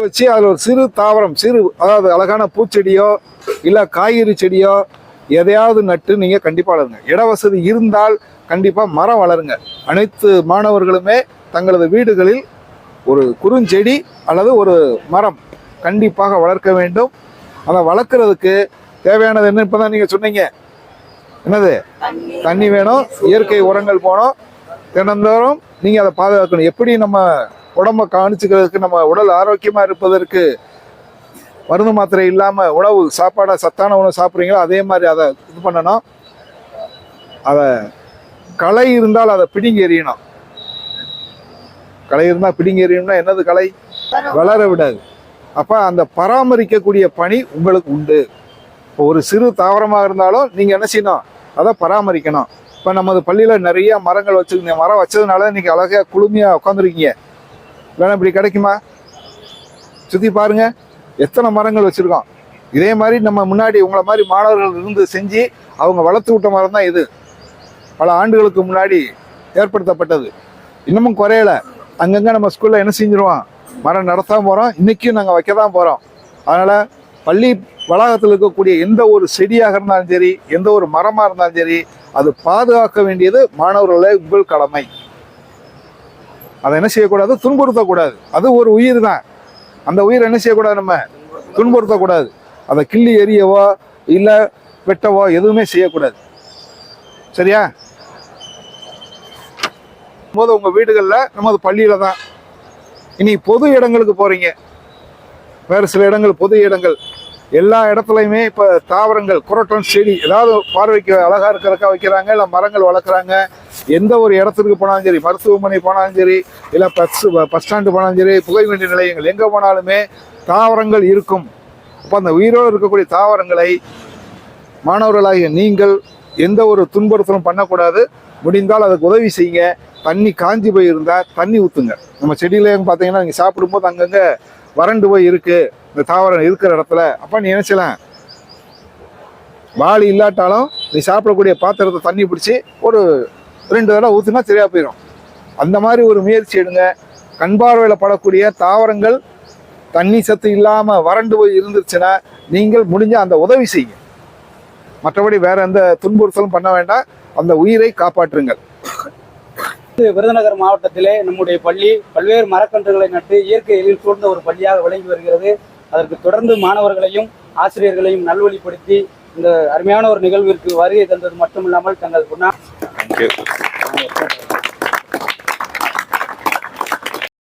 வச்சு அதில் ஒரு சிறு தாவரம் சிறு அதாவது அழகான பூச்செடியோ இல்லை காய்கறி செடியோ எதையாவது நட்டு நீங்கள் கண்டிப்பாக வளருங்க. இட வசதி இருந்தால் கண்டிப்பாக மரம் வளருங்க. அனைத்து மாணவர்களுமே தங்களது வீடுகளில் ஒரு குறுஞ்செடி அல்லது ஒரு மரம் கண்டிப்பாக வளர்க்க வேண்டும். அதை வளர்க்குறதுக்கு தேவையானது என்ன இப்போ தான் நீங்கள் சொன்னீங்க? என்னது? தண்ணி. வேணும் இயற்கை உரங்கள் போகணும். தினந்தோறும் நீங்கள் அதை பாதுகாக்கணும். எப்படி நம்ம உடம்ப கவனிச்சுக்கிறதுக்கு நம்ம உடல் ஆரோக்கியமாக இருப்பதற்கு மருந்து மாத்திரை இல்லாமல் உணவு சாப்பாடை சத்தான உணவு சாப்பிட்றீங்களோ அதே மாதிரி அதை இது பண்ணணும். அதை களை இருந்தால் அதை பிடுங்கி எறியணும் களை இருந்தால் பிடுங்கி எறியணும்னா என்னது களை? வளர விடாது. அப்போ அந்த பராமரிக்கக்கூடிய பணி உங்களுக்கு உண்டு. இப்போ ஒரு சிறு தாவரமாக இருந்தாலும் நீங்கள் என்ன செய்யணும்? அதை பராமரிக்கணும். இப்போ நமது பள்ளியில் நிறைய மரங்கள் வச்சுருந்தீங்க. மரம் வச்சதுனால நீங்கள் அழகாக குளுமையாக உட்காந்துருக்கீங்க வேணாம் இப்படி கிடைக்குமா? சுற்றி பாருங்கள் எத்தனை மரங்கள் வச்சுருக்கோம். இதே மாதிரி நம்ம முன்னாடி உங்களை மாதிரி மாணவர்கள் இருந்து செஞ்சு அவங்க வளர்த்து விட்ட மரம் தான் இது. பல ஆண்டுகளுக்கு முன்னாடி ஏற்படுத்தப்பட்டது. இன்னமும் குறையல. அங்கங்கே நம்ம ஸ்கூலில் என்ன செஞ்சிருவோம்? மரம் நடத்தான் போகிறோம் இன்றைக்கும் நாங்கள் வைக்க தான் போகிறோம் அதனால் பள்ளி வளாகத்தில் இருக்கக்கூடிய எந்த ஒரு செடியாக இருந்தாலும் சரி எந்த ஒரு மரமாக இருந்தாலும் சரி அது பாதுகாக்க வேண்டியது மாணவர்களே உங்கள் கடமை. அதை என்ன செய்யக்கூடாது? துன்புறுத்தக்கூடாது. அது ஒரு உயிர் தான் அந்த உயிரை என்ன செய்யக்கூடாது நம்ம? துன்புறுத்தக்கூடாது. அதை கிள்ளி எரியவோ இல்லை வெட்டவோ எதுவுமே செய்யக்கூடாது. சரியா? போது உங்கள் வீடுகளில் நமது பள்ளியில் தான். இனி பொது இடங்களுக்கு போகிறீங்க வேறு சில இடங்கள் பொது இடங்கள். எல்லா இடத்துலையுமே இப்போ தாவரங்கள் குரட்டன் செடி ஏதாவது பார்வைக்கு அழகாக இருக்கிறக்கா வைக்கிறாங்க இல்லை மரங்கள் வளர்க்குறாங்க. எந்த ஒரு இடத்துக்கு போனாலும் சரி மருத்துவமனை போனாலும் சரி இல்லை பஸ் பஸ் ஸ்டாண்டு போனாலும் சரி புகைவண்டி நிலையங்கள் எங்கே போனாலுமே தாவரங்கள் இருக்கும். அப்போ அந்த உயிரோடு இருக்கக்கூடிய தாவரங்களை மாணவர்களாகிய நீங்கள் எந்த ஒரு துன்புறுத்தலும் பண்ணக்கூடாது. முடிந்தால் அதுக்கு உதவி செய்யுங்க. தண்ணி காஞ்சி போயிருந்தால் தண்ணி ஊற்றுங்க நம்ம செடியிலையும் பார்த்தீங்கன்னா நீங்கள் சாப்பிடும்போது அங்கங்கே வறண்டு போய் இருக்கு. இந்த தாவரம் இருக்கிற இடத்துல. அப்போ நீ நினைச்சலாம் வாளி இல்லாட்டாலும் நீ சாப்பிடக்கூடிய பாத்திரத்தை தண்ணி பிடிச்சி ஒரு ரெண்டு தடவை ஊற்றுனா சரியா போயிடும் அந்த மாதிரி ஒரு முயற்சி எடுங்க. கண் பார்வையில் படக்கூடிய தாவரங்கள் தண்ணி சத்து இல்லாமல் வறண்டு போய் இருந்துச்சுன்னா நீங்கள் முடிஞ்ச அந்த உதவி செய்யுங்க. மற்றபடி வேற எந்த துன்புறுத்தலும் பண்ண வேண்டாம். அந்த உயிரை காப்பாற்றுங்கள். விருதுநகர் மாவட்டத்திலே நம்முடைய பள்ளி பல்வேறு மரக்கன்றுகளை நட்டு இயற்கை எழில் சூழ்ந்த ஒரு பள்ளியாக விளங்கி வருகிறது. அதற்கு தொடர்ந்து மாணவர்களையும் ஆசிரியர்களையும் நல்வழிப்படுத்தி இந்த அருமையான ஒரு நிகழ்விற்கு வருகை தந்தது மட்டுமில்லாமல் தங்கள் குணா